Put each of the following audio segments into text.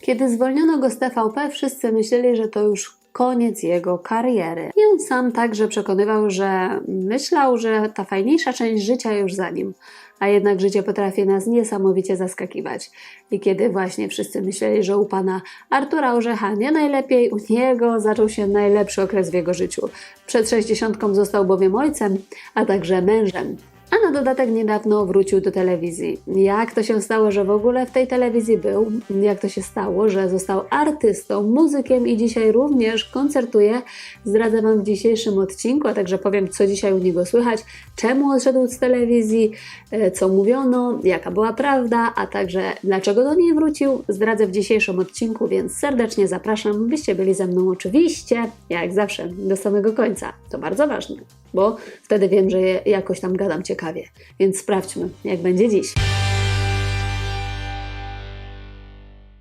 Kiedy zwolniono go z TVP, wszyscy myśleli, że to już koniec jego kariery. I on sam także przekonywał, że myślał, że ta fajniejsza część życia już za nim. A jednak życie potrafi nas niesamowicie zaskakiwać. I kiedy właśnie wszyscy myśleli, że u pana Artura Orzecha nie najlepiej, u niego zaczął się najlepszy okres w jego życiu. Przed sześćdziesiątką został bowiem ojcem, a także mężem. A na dodatek niedawno wrócił do telewizji. Jak to się stało, że w ogóle w tej telewizji był? Jak to się stało, że został artystą, muzykiem i dzisiaj również koncertuje? Zdradzę Wam w dzisiejszym odcinku, a także powiem, co dzisiaj u niego słychać, czemu odszedł z telewizji, e, co mówiono, jaka była prawda, a także dlaczego do niej wrócił. Zdradzę w dzisiejszym odcinku, więc serdecznie zapraszam, byście byli ze mną oczywiście, jak zawsze, do samego końca. To bardzo ważne bo wtedy wiem, że jakoś tam gadam ciekawie. Więc sprawdźmy, jak będzie dziś.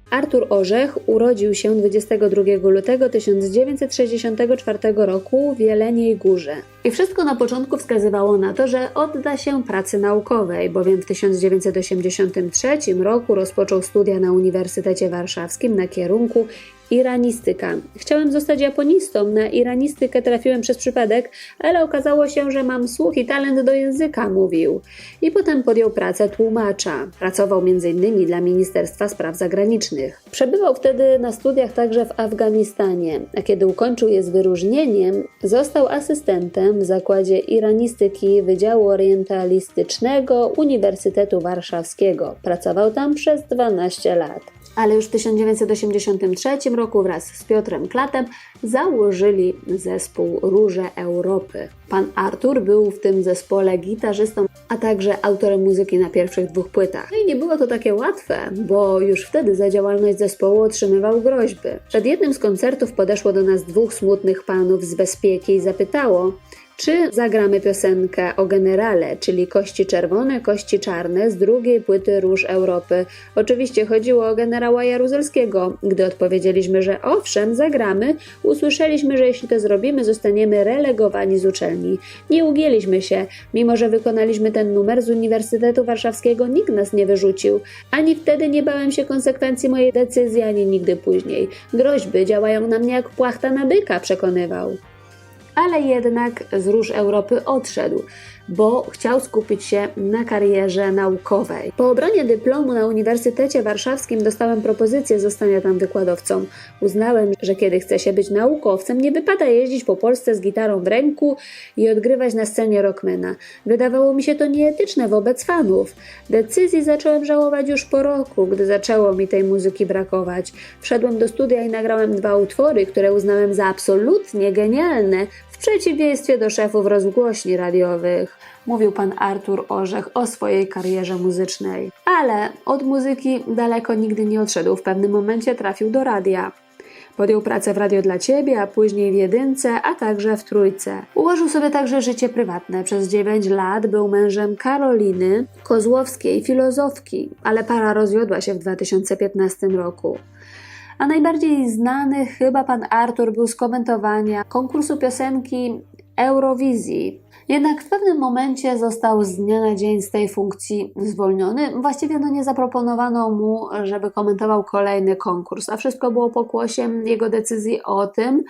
Artur Orzech urodził się 22 lutego 1964 roku w Jeleniej Górze. I wszystko na początku wskazywało na to, że odda się pracy naukowej, bowiem w 1983 roku rozpoczął studia na Uniwersytecie Warszawskim na kierunku iranistyka. Chciałem zostać japonistą, na iranistykę trafiłem przez przypadek, ale okazało się, że mam słuch i talent do języka, mówił. I potem podjął pracę tłumacza. Pracował m.in. dla Ministerstwa Spraw Zagranicznych. Przebywał wtedy na studiach także w Afganistanie, a kiedy ukończył je z wyróżnieniem, został asystentem w zakładzie iranistyki Wydziału Orientalistycznego Uniwersytetu Warszawskiego. Pracował tam przez 12 lat ale już w 1983 roku wraz z Piotrem Klatem założyli zespół Róże Europy. Pan Artur był w tym zespole gitarzystą, a także autorem muzyki na pierwszych dwóch płytach. No i nie było to takie łatwe, bo już wtedy za działalność zespołu otrzymywał groźby. Przed jednym z koncertów podeszło do nas dwóch smutnych panów z bezpieki i zapytało, czy zagramy piosenkę o generale, czyli kości czerwone, kości czarne z drugiej płyty Róż Europy? Oczywiście chodziło o generała Jaruzelskiego. Gdy odpowiedzieliśmy, że owszem, zagramy, usłyszeliśmy, że jeśli to zrobimy, zostaniemy relegowani z uczelni. Nie ugięliśmy się. Mimo, że wykonaliśmy ten numer z Uniwersytetu Warszawskiego, nikt nas nie wyrzucił. Ani wtedy nie bałem się konsekwencji mojej decyzji, ani nigdy później. Groźby działają na mnie jak płachta na byka, przekonywał ale jednak z Róż Europy odszedł bo chciał skupić się na karierze naukowej. Po obronie dyplomu na Uniwersytecie Warszawskim dostałem propozycję zostania tam wykładowcą. Uznałem, że kiedy chce się być naukowcem, nie wypada jeździć po Polsce z gitarą w ręku i odgrywać na scenie rockmana. Wydawało mi się to nieetyczne wobec fanów. Decyzji zacząłem żałować już po roku, gdy zaczęło mi tej muzyki brakować. Wszedłem do studia i nagrałem dwa utwory, które uznałem za absolutnie genialne, w przeciwieństwie do szefów rozgłośni radiowych. Mówił pan Artur Orzech o swojej karierze muzycznej. Ale od muzyki daleko nigdy nie odszedł. W pewnym momencie trafił do radia. Podjął pracę w Radio dla Ciebie, a później w Jedynce, a także w Trójce. Ułożył sobie także życie prywatne. Przez 9 lat był mężem Karoliny Kozłowskiej, filozofki, ale para rozwiodła się w 2015 roku. A najbardziej znany chyba pan Artur był z komentowania konkursu piosenki Eurowizji. Jednak w pewnym momencie został z dnia na dzień z tej funkcji zwolniony. Właściwie no nie zaproponowano mu, żeby komentował kolejny konkurs, a wszystko było pokłosiem jego decyzji o tym,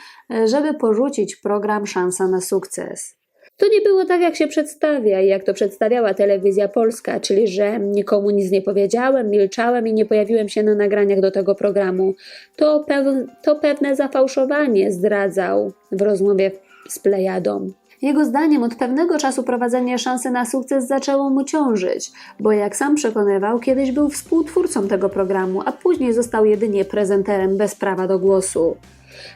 żeby porzucić program Szansa na sukces. To nie było tak, jak się przedstawia i jak to przedstawiała telewizja polska, czyli że nikomu nic nie powiedziałem, milczałem i nie pojawiłem się na nagraniach do tego programu. To, pew to pewne zafałszowanie zdradzał w rozmowie z Plejadą. Jego zdaniem od pewnego czasu prowadzenie szansy na sukces zaczęło mu ciążyć, bo jak sam przekonywał, kiedyś był współtwórcą tego programu, a później został jedynie prezenterem bez prawa do głosu.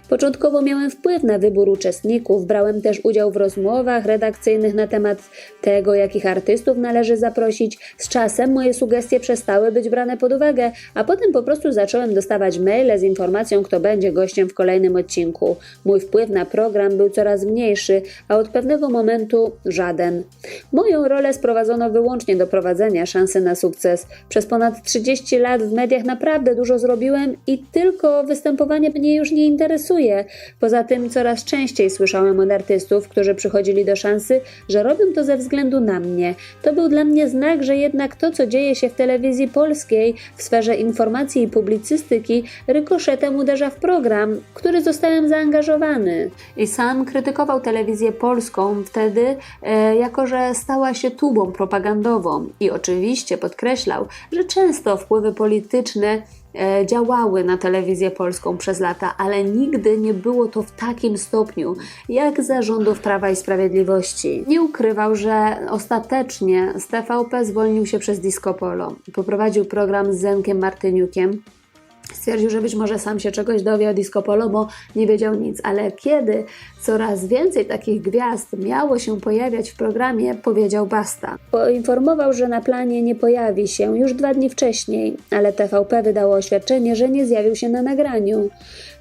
Początkowo miałem wpływ na wybór uczestników, brałem też udział w rozmowach redakcyjnych na temat tego, jakich artystów należy zaprosić. Z czasem moje sugestie przestały być brane pod uwagę, a potem po prostu zacząłem dostawać maile z informacją, kto będzie gościem w kolejnym odcinku. Mój wpływ na program był coraz mniejszy, a od pewnego momentu żaden. Moją rolę sprowadzono wyłącznie do prowadzenia szansy na sukces. Przez ponad 30 lat w mediach naprawdę dużo zrobiłem i tylko występowanie mnie już nie interesowało interesuje. Poza tym coraz częściej słyszałem od artystów, którzy przychodzili do szansy, że robią to ze względu na mnie. To był dla mnie znak, że jednak to, co dzieje się w telewizji polskiej, w sferze informacji i publicystyki, rykoszetem uderza w program, który zostałem zaangażowany. I sam krytykował telewizję polską wtedy, e, jako że stała się tubą propagandową. I oczywiście podkreślał, że często wpływy polityczne działały na telewizję polską przez lata, ale nigdy nie było to w takim stopniu, jak za rządów Prawa i Sprawiedliwości. Nie ukrywał, że ostatecznie z TVP zwolnił się przez Disco Polo. Poprowadził program z Zenkiem Martyniukiem, Stwierdził, że być może sam się czegoś dowie o Disco Polo, bo nie wiedział nic, ale kiedy coraz więcej takich gwiazd miało się pojawiać w programie, powiedział basta. Poinformował, że na planie nie pojawi się już dwa dni wcześniej, ale TVP wydało oświadczenie, że nie zjawił się na nagraniu.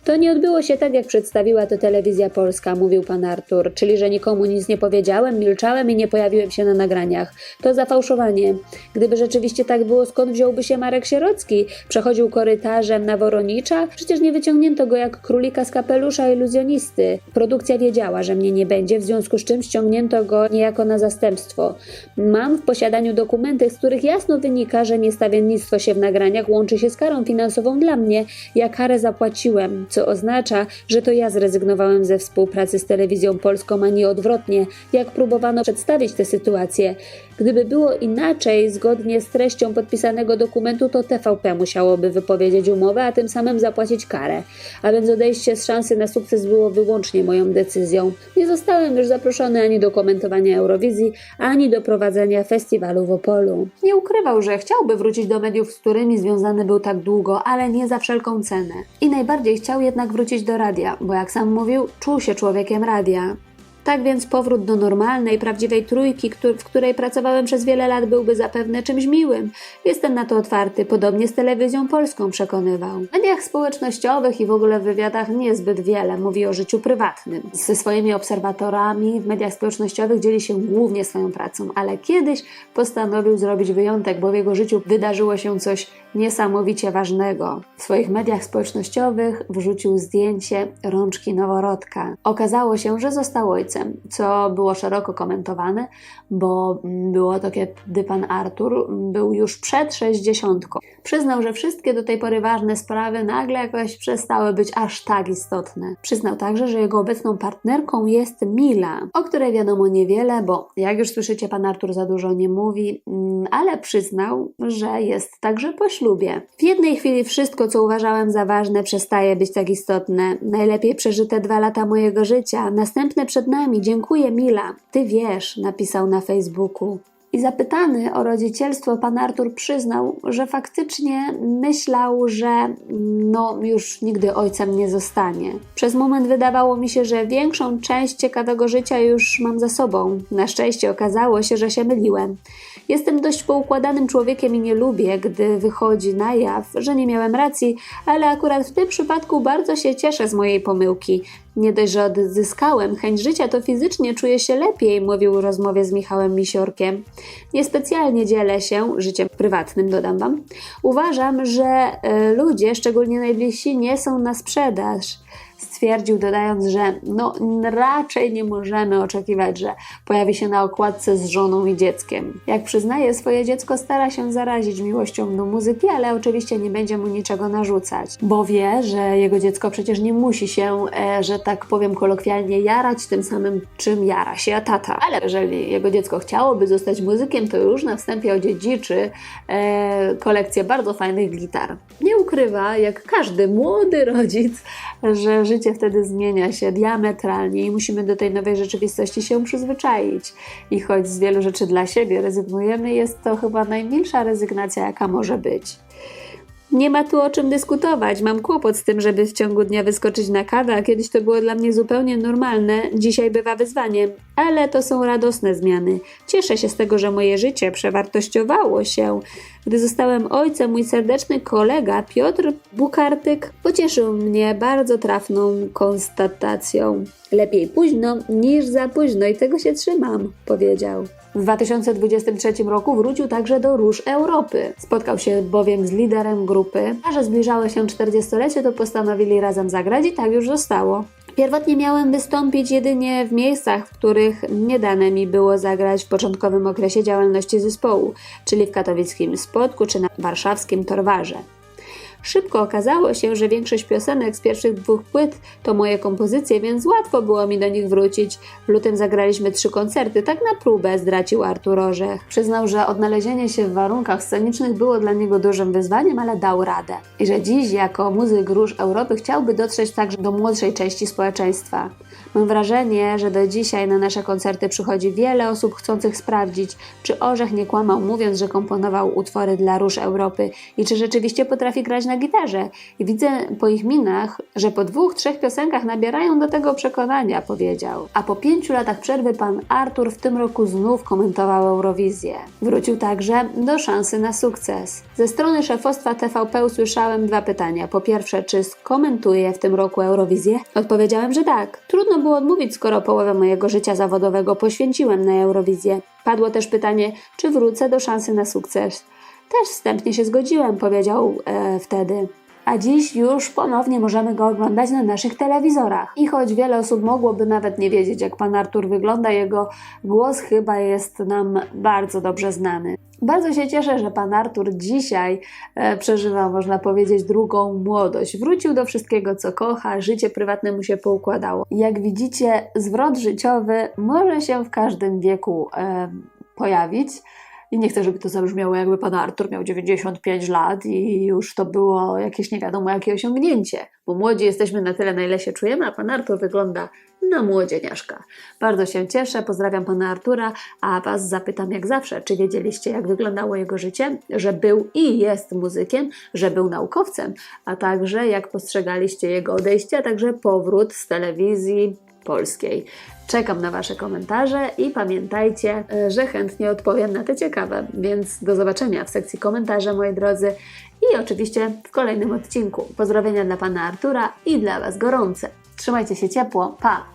To nie odbyło się tak, jak przedstawiła to telewizja polska, mówił pan Artur, czyli że nikomu nic nie powiedziałem, milczałem i nie pojawiłem się na nagraniach. To zafałszowanie. Gdyby rzeczywiście tak było, skąd wziąłby się Marek Sierocki? Przechodził korytarzem na Woronicza? Przecież nie wyciągnięto go jak królika z kapelusza iluzjonisty. Produkcja wiedziała, że mnie nie będzie, w związku z czym ściągnięto go niejako na zastępstwo. Mam w posiadaniu dokumenty, z których jasno wynika, że niestawiennictwo się w nagraniach łączy się z karą finansową dla mnie. Ja karę zapłaciłem co oznacza, że to ja zrezygnowałem ze współpracy z telewizją polską, a nie odwrotnie, jak próbowano przedstawić tę sytuację. Gdyby było inaczej, zgodnie z treścią podpisanego dokumentu, to TVP musiałoby wypowiedzieć umowę, a tym samym zapłacić karę. A więc odejście z szansy na sukces było wyłącznie moją decyzją. Nie zostałem już zaproszony ani do komentowania Eurowizji, ani do prowadzenia festiwalu w Opolu. Nie ukrywał, że chciałby wrócić do mediów, z którymi związany był tak długo, ale nie za wszelką cenę. I najbardziej chciał jednak wrócić do radia, bo jak sam mówił, czuł się człowiekiem radia. Tak więc powrót do normalnej, prawdziwej trójki, w której pracowałem przez wiele lat, byłby zapewne czymś miłym. Jestem na to otwarty, podobnie z telewizją polską przekonywał. W mediach społecznościowych i w ogóle w wywiadach niezbyt wiele mówi o życiu prywatnym. Ze swoimi obserwatorami w mediach społecznościowych dzieli się głównie swoją pracą, ale kiedyś postanowił zrobić wyjątek, bo w jego życiu wydarzyło się coś niesamowicie ważnego. W swoich mediach społecznościowych wrzucił zdjęcie rączki noworodka. Okazało się, że został ojcem, co było szeroko komentowane, bo było to, kiedy pan Artur był już przed sześćdziesiątką. Przyznał, że wszystkie do tej pory ważne sprawy nagle jakoś przestały być aż tak istotne. Przyznał także, że jego obecną partnerką jest Mila, o której wiadomo niewiele, bo jak już słyszycie, pan Artur za dużo nie mówi, mm, ale przyznał, że jest także po ślubie. W jednej chwili wszystko, co uważałem za ważne, przestaje być tak istotne. Najlepiej przeżyte dwa lata mojego życia, następne przed nami. Dziękuję, Mila. Ty wiesz, napisał na Facebooku. I zapytany o rodzicielstwo, pan Artur przyznał, że faktycznie myślał, że no już nigdy ojcem nie zostanie. Przez moment wydawało mi się, że większą część ciekawego życia już mam za sobą. Na szczęście okazało się, że się myliłem. Jestem dość poukładanym człowiekiem i nie lubię, gdy wychodzi na jaw, że nie miałem racji, ale akurat w tym przypadku bardzo się cieszę z mojej pomyłki. Nie dość, że odzyskałem chęć życia, to fizycznie czuję się lepiej, mówił w rozmowie z Michałem Misiorkiem. Niespecjalnie dzielę się życiem prywatnym, dodam wam. Uważam, że y, ludzie, szczególnie najbliżsi, nie są na sprzedaż stwierdził, dodając, że no, raczej nie możemy oczekiwać, że pojawi się na okładce z żoną i dzieckiem. Jak przyznaje, swoje dziecko stara się zarazić miłością do muzyki, ale oczywiście nie będzie mu niczego narzucać, bo wie, że jego dziecko przecież nie musi się, e, że tak powiem kolokwialnie, jarać tym samym, czym jara się tata. Ale jeżeli jego dziecko chciałoby zostać muzykiem, to już na wstępie odziedziczy e, kolekcję bardzo fajnych gitar. Nie ukrywa, jak każdy młody rodzic, że życie wtedy zmienia się diametralnie i musimy do tej nowej rzeczywistości się przyzwyczaić. I choć z wielu rzeczy dla siebie rezygnujemy, jest to chyba najmilsza rezygnacja, jaka może być. Nie ma tu o czym dyskutować. Mam kłopot z tym, żeby w ciągu dnia wyskoczyć na kawę, a kiedyś to było dla mnie zupełnie normalne, dzisiaj bywa wyzwaniem. Ale to są radosne zmiany. Cieszę się z tego, że moje życie przewartościowało się. Gdy zostałem ojcem, mój serdeczny kolega Piotr Bukartyk pocieszył mnie bardzo trafną konstatacją. Lepiej późno niż za późno i tego się trzymam, powiedział. W 2023 roku wrócił także do Róż Europy. Spotkał się bowiem z liderem grupy, a że zbliżało się 40-lecie, to postanowili razem zagrać i tak już zostało. Pierwotnie miałem wystąpić jedynie w miejscach, w których nie dane mi było zagrać w początkowym okresie działalności zespołu, czyli w katowickim Spodku czy na warszawskim Torwarze. Szybko okazało się, że większość piosenek z pierwszych dwóch płyt to moje kompozycje, więc łatwo było mi do nich wrócić. W lutym zagraliśmy trzy koncerty, tak na próbę, zdracił Artur Orzech. Przyznał, że odnalezienie się w warunkach scenicznych było dla niego dużym wyzwaniem, ale dał radę. I że dziś, jako muzyk Róż Europy, chciałby dotrzeć także do młodszej części społeczeństwa. Mam wrażenie, że do dzisiaj na nasze koncerty przychodzi wiele osób chcących sprawdzić, czy Orzech nie kłamał, mówiąc, że komponował utwory dla Róż Europy i czy rzeczywiście potrafi grać na gitarze. I widzę po ich minach, że po dwóch, trzech piosenkach nabierają do tego przekonania, powiedział. A po pięciu latach przerwy pan Artur w tym roku znów komentował Eurowizję. Wrócił także do szansy na sukces. Ze strony szefostwa TVP usłyszałem dwa pytania. Po pierwsze, czy skomentuję w tym roku Eurowizję? Odpowiedziałem, że tak. Trudno było odmówić, skoro połowę mojego życia zawodowego poświęciłem na Eurowizję. Padło też pytanie, czy wrócę do szansy na sukces. Też wstępnie się zgodziłem, powiedział e, wtedy. A dziś już ponownie możemy go oglądać na naszych telewizorach. I choć wiele osób mogłoby nawet nie wiedzieć, jak pan Artur wygląda, jego głos chyba jest nam bardzo dobrze znany. Bardzo się cieszę, że pan Artur dzisiaj e, przeżywa, można powiedzieć, drugą młodość. Wrócił do wszystkiego, co kocha, życie prywatne mu się poukładało. Jak widzicie, zwrot życiowy może się w każdym wieku e, pojawić. I nie chcę, żeby to zabrzmiało, jakby pan Artur miał 95 lat i już to było jakieś nie wiadomo jakie osiągnięcie, bo młodzi jesteśmy na tyle, na ile się czujemy, a pan Artur wygląda na młodzieniaszka. Bardzo się cieszę, pozdrawiam pana Artura, a was zapytam jak zawsze, czy wiedzieliście, jak wyglądało jego życie, że był i jest muzykiem, że był naukowcem, a także jak postrzegaliście jego odejście, a także powrót z telewizji polskiej. Czekam na Wasze komentarze i pamiętajcie, e, że chętnie odpowiem na te ciekawe. Więc do zobaczenia w sekcji komentarze, moi drodzy, i oczywiście w kolejnym odcinku. Pozdrowienia dla Pana Artura i dla Was gorące. Trzymajcie się ciepło. Pa!